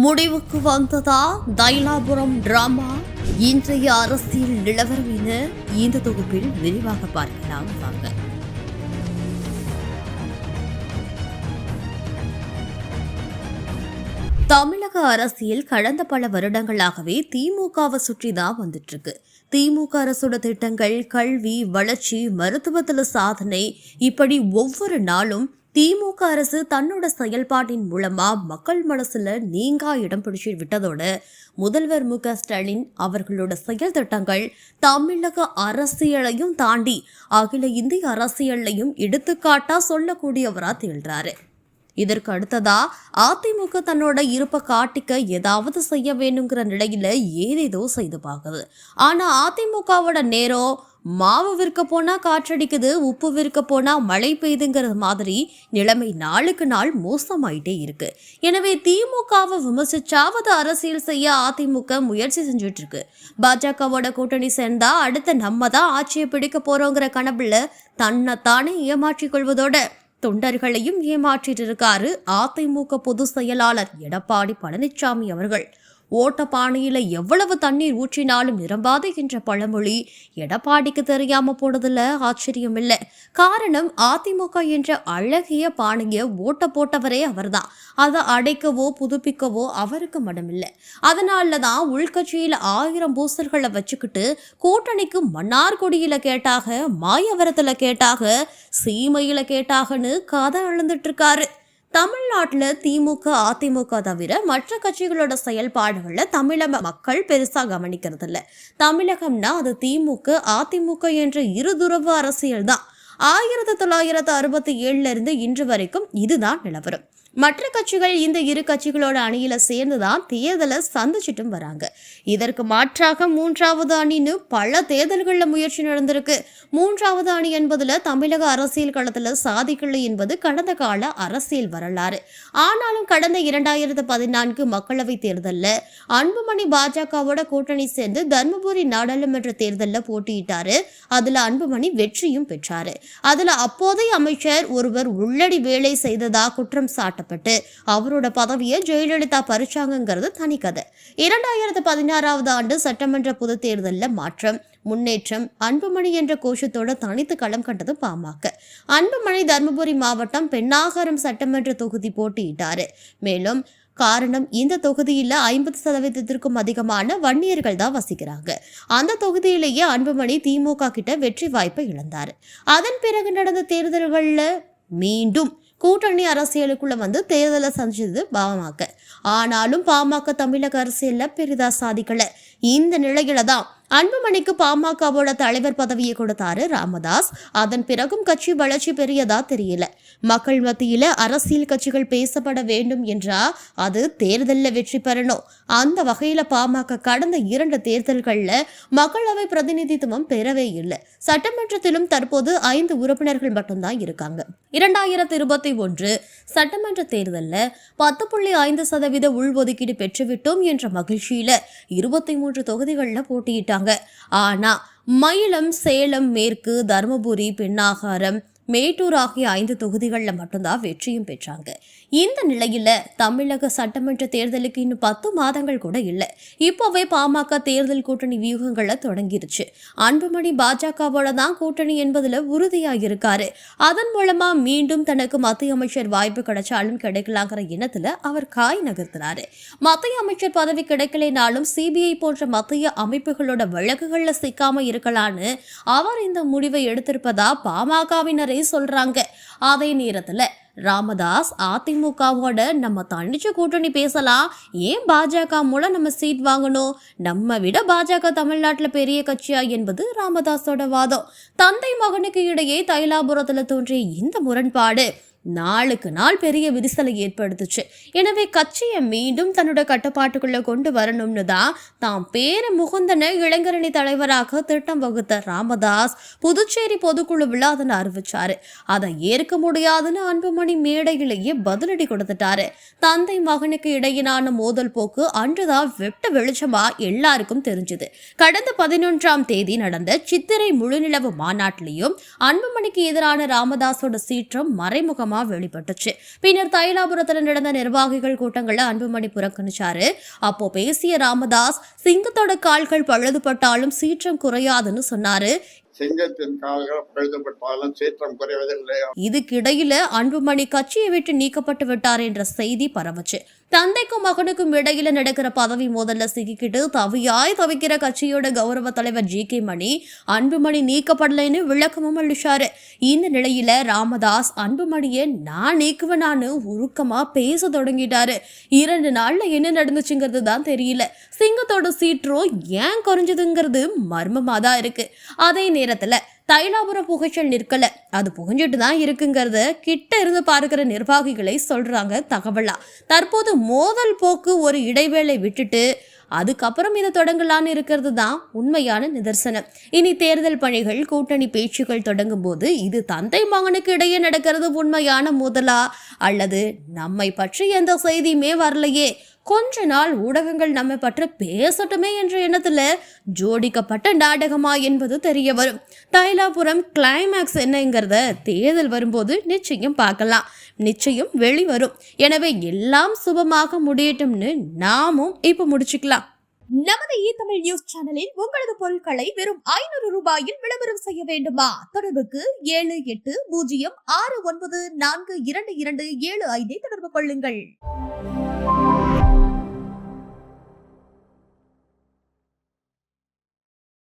முடிவுக்கு வந்ததா? தைலாபுரம் டிராமா? இன்றைய அரசியல் நிலவரம் என இந்த தொகுப்பில் விரிவாக பார்க்கலாம் வாங்க. தமிழக அரசியல் கடந்த பல வருடங்களாகவே திமுகவை சுற்றி தான் வந்துட்டு இருக்கு திமுக அரசோட திட்டங்கள் கல்வி வளர்ச்சி மருத்துவத்தில் சாதனை இப்படி ஒவ்வொரு நாளும் திமுக அரசு தன்னோட செயல்பாட்டின் மூலமா மக்கள் மனசுல நீங்கா இடம் பிடிச்சி விட்டதோடு முதல்வர் மு க ஸ்டாலின் அவர்களோட செயல் திட்டங்கள் தமிழக அரசியலையும் தாண்டி அகில இந்திய அரசியலையும் எடுத்துக்காட்டா சொல்லக்கூடியவரா திகழ்றாரு. இதற்கு அடுத்ததா அதிமுக தன்னோட இருப்பை காட்டிக்க ஏதாவது செய்ய வேணுங்கிற நிலையில ஏதேதோ செய்து பார்க்குது. ஆனா அதிமுகவோட நேரம் மாவு விற்க போனா காற்றடிக்குது உப்பு விற்க போனா மழை பெய்யுதுங்கிற மாதிரி நிலைமை நாளுக்கு நாள் மோசமாயிட்டே இருக்கு. எனவே திமுகவை விமர்சிச்சாவது அரசியல் செய்ய அதிமுக முயற்சி செஞ்சுட்டு இருக்கு பாஜகவோட கூட்டணி சேர்ந்தா அடுத்த நம்ம தான் ஆட்சியை பிடிக்க போறோங்கிற கனவுல தன்னைத்தானே ஏமாற்றிக் கொள்வதோட தொண்டர்களையும் ஏமாற்றிட்டு இருக்காரு அதிமுக பொதுச் செயலாளர் எடப்பாடி பழனிசாமி அவர்கள். ஓட்டப்பானையில் எவ்வளவு தண்ணீர் ஊற்றினாலும் நிரம்பாது என்ற பழமொழி எடப்பாடிக்கு தெரியாம போனதில் ஆச்சரியம் இல்லை காரணம் அதிமுக என்ற அழகிய பானையை ஓட்ட போட்டவரே அவர்தான். அதை அடைக்கவோ புதுப்பிக்கவோ அவருக்கு மனமில்லை. அதனால தான் உள்கட்சியில் ஆயிரம் பூஸ்டர்களை வச்சுக்கிட்டு கூட்டணிக்கு மன்னார்குடியில் கேட்டாக மாயவரத்தில் கேட்டாக சீமையில் கேட்டாகன்னு கதை எழுந்துட்டு இருக்காரு. தமிழ்நாட்டில் திமுக அதிமுக தவிர மற்ற கட்சிகளோட செயல்பாடுகளில் தமிழக மக்கள் பெருசாக கவனிக்கிறது இல்லை தமிழகம்னா அது திமுக அதிமுக என்ற இருதுறவு அரசியல் தான் ஆயிரத்தி தொள்ளாயிரத்து அறுபத்தி ஏழுல இருந்து இன்று வரைக்கும் இதுதான் நிலவரம். மற்ற கட்சிகள் இந்த இரு கட்சிகளோட அணியில சேர்ந்துதான் தேர்தலை சந்திச்சிட்டும் வராங்க. இதற்கு மாற்றாக மூன்றாவது அணின்னு பல தேர்தல்களில் முயற்சி நடந்திருக்கு. மூன்றாவது அணி என்பதுல தமிழக அரசியல் களத்துல சாதிக்கலை என்பது கடந்த கால அரசியல் வரலாறு. ஆனாலும் கடந்த இரண்டாயிரத்து பதினான்கு மக்களவை தேர்தலில் அன்புமணி பாஜகவோட கூட்டணி சேர்ந்து தர்மபுரி நாடாளுமன்ற தேர்தலில் போட்டியிட்டாரு. அதுல அன்புமணி வெற்றியும் பெற்றாரு. அதுல அப்போதைய அமைச்சர் ஒருவர் உள்ளடி வேலை செய்ததா குற்றம் சாட்டப்பட்டு அவரோட பதவியை ஜெயலலிதா பறிச்சாங்கங்கிறது தனி கதை. இரண்டாயிரத்து பதினாறாவது ஆண்டு சட்டமன்ற பொது தேர்தலில் மாற்றம் முன்னேற்றம் அன்புமணி என்ற கோஷத்தோடு தனித்து களம் கண்டது பாமக. அன்புமணி தருமபுரி மாவட்டம் பெண்ணாகரம் சட்டமன்ற தொகுதி போட்டியிட்டாரு. மேலும் காரணம் இந்த தொகுதியில் ஐம்பது சதவீதத்திற்கும் அதிகமான வன்னியர்கள் தான் வசிக்கிறாங்க. அந்த தொகுதியிலேயே அன்புமணி திமுக கிட்ட வெற்றி வாய்ப்பை இழந்தார். அதன் பிறகு நடந்த தேர்தல்களில் மீண்டும் கூட்டணி அரசியலுக்குள்ள வந்து தேர்தலை சந்திச்சது பாமக. ஆனாலும் பாமக தமிழக அரசியல்ல பெரிதா சாதிக்கல. இந்த நிலையில தான் அன்புமணிக்கு பாமகவோட தலைவர் பதவியை கொடுத்தாரு ராமதாஸ். அதன் பிறகும் கட்சி வளர்ச்சி பெரியதா தெரியல. மக்கள் மத்தியில அரசியல் கட்சிகள் பேசப்பட வேண்டும் என்றா அது தேர்தலில் வெற்றி பெறணும். அந்த வகையில பாமக கடந்த இரண்டு தேர்தல்கள்ல மக்களவை பிரதிநிதித்துவம் பெறவே இல்லை. சட்டமன்றத்திலும் தற்போது ஐந்து உறுப்பினர்கள் மட்டும்தான் இருக்காங்க. இரண்டாயிரத்தி இருபத்தி ஒன்று சட்டமன்ற தேர்தலில் பத்து புள்ளி ஐந்து சதவீத உள்ஒதுக்கீடு பெற்றுவிட்டோம் என்ற மகிழ்ச்சியில இருபத்தி மூன்று தொகுதிகளில் போட்டியிட்டாங்க. ஆனா மயிலம் சேலம் மேற்கு தருமபுரி பெண்ணாகாரம் மேட்டூர் ஆகிய ஐந்து தொகுதிகளில் மட்டும்தான் வெற்றியும் பெற்றாங்க. இந்த நிலையில தமிழக சட்டமன்ற தேர்தலுக்கு இன்னும் பத்து மாதங்கள் கூட இல்லை. இப்போவே பாமக தேர்தல் கூட்டணி வியூகங்களை தொடங்கிருச்சு. அன்புமணி பாஜகவோட தான் கூட்டணி என்பதுல உறுதியாக இருக்காரு. அதன் மூலமா மீண்டும் தனக்கு மத்திய அமைச்சர் வாய்ப்பு கிடைச்சாலும் கிடைக்கலாங்கிற எண்ணத்துல அவர் காய் நகர்த்தினாரு மத்திய அமைச்சர் பதவி கிடைக்கலைனாலும் சிபிஐ போன்ற மத்திய அமைப்புகளோட வழக்குகள்ல சிக்காம இருக்கலான்னு அவர் இந்த முடிவை எடுத்திருப்பதா பாமகவினரே சொல்றாங்க. அதே நேரத்துல ராமதாஸ் அதிமுகவோட நம்ம தனிச்சு கூட்டணி பேசலாம். ஏன் பாஜக மூலம் நம்ம சீட் வாங்கணும்? நம்ம விட பாஜக தமிழ்நாட்டில் பெரிய கட்சியா என்பது ராமதாஸோட வாதம். தந்தை மகனுக்கு இடையே தைலாபுரத்தில் தோன்றிய இந்த முரண்பாடு நாளுக்கு நாள் பெரிய விரிசலை ஏற்படுத்துச்சு. எனவே கட்சியை மீண்டும் தன்னோட கட்டுப்பாட்டுக்குள்ளே கொண்டு வரணும்னு தான் தாம் பேர முகுந்தனை இளைஞரணி தலைவராக திட்டம் வகுத்த ராமதாஸ் புதுச்சேரி பொதுக்குழுவில் அதனை அறிவிச்சாரு. அதை ஏற்க முடியாதுன்னு அன்புமணி மேடையிலேயே பதிலடி கொடுத்துட்டாரு. தந்தை மகனுக்கு இடையிலான மோதல் போக்கு அன்றுதான் வெட்ட வெளிச்சமா எல்லாருக்கும் தெரிஞ்சுது. கடந்த பதினொன்றாம் தேதி நடந்த சித்திரை முழுநிலவு மாநாட்டிலையும் அன்புமணிக்கு எதிரான ராமதாஸோட சீற்றம் மறைமுகம் நாடகமா வெளிப்பட்டுச்சு. பின்னர் தைலாபுரத்துல நடந்த நிர்வாகிகள் கூட்டங்களை அன்புமணி புறக்கணிச்சாரு. அப்போ பேசிய ராமதாஸ் சிங்கத்தோட கால்கள் பழுதுபட்டாலும் சீற்றம் குறையாதுன்னு சொன்னாரு. சிங்கத்தின் கால்கள் பழுதுபட்டாலும் சீற்றம் குறைவதில்லை இதுக்கிடையில அன்புமணி கட்சியை விட்டு நீக்கப்பட்டு விட்டார் என்ற செய்தி பரவுச்சு. தந்தைக்கும் மகனுக்கும் இடையில நடக்கிற பதவி மோதல்ல சிக்கிக்கிட்டு தவியாய் தவிக்கிற கட்சியோட கௌரவ தலைவர் ஜி கே மணி அன்புமணி நீக்கப்படலைன்னு விளக்கமும் அளிச்சாரு. இந்த நிலையில ராமதாஸ் அன்புமணியை நான் நீக்குவேனான்னு உருக்கமா பேச தொடங்கிட்டாரு. இரண்டு நாள்ல என்ன நடந்துச்சுங்கிறது தான் தெரியல. சிங்கத்தோட சீற்றோ ஏன் குறைஞ்சதுங்கிறது மர்மமா தான் இருக்கு. அதே நேரத்துல தைலாபுரம் புகைச்சல் நிற்கல. அது புகைஞ்சிட்டு தான் இருக்குங்கிறத கிட்ட இருந்து பார்க்கிற நிர்வாகிகளை சொல்றாங்க தகவலா. தற்போது மோதல் போக்கு ஒரு இடைவேளை விட்டுட்டு அதுக்கப்புறம் இதை தொடங்கலான்னு இருக்கிறது தான் உண்மையான நிதர்சனம். இனி தேர்தல் பணிகள் கூட்டணி பேச்சுக்கள் தொடங்கும் போது இது தந்தை மகனுக்கு இடையே நடக்கிறது உண்மையான மோதலா? அல்லது நம்மை பற்றி எந்த செய்தியுமே வரலையே? கொஞ்ச நாள் ஊடகங்கள் நம்மை பற்றி பேசட்டுமே என்ற எண்ணத்தில் ஜோடிக்கப்பட்ட நாடகமா என்பது தெரிய வரும். தைலாபுரம் கிளைமேக்ஸ் என்னங்கிறத தேர்தல் வரும்போது நிச்சயம் பார்க்கலாம். நிச்சயம் வெளிவரும். எனவே எல்லாம் சுபமாக முடியட்டும்னு நாமும் இப்போ முடிச்சுக்கலாம். நமது இ தமிழ் நியூஸ் சேனலில் உங்களது பொருட்களை வெறும் ஐநூறு ரூபாயில் விளம்பரம் செய்ய வேண்டுமா? தொடர்புக்கு ஏழு எட்டு பூஜ்ஜியம் ஆறு ஒன்பது நான்கு இரண்டு இரண்டு ஏழு ஐந்தை தொடர்பு கொள்ளுங்கள்.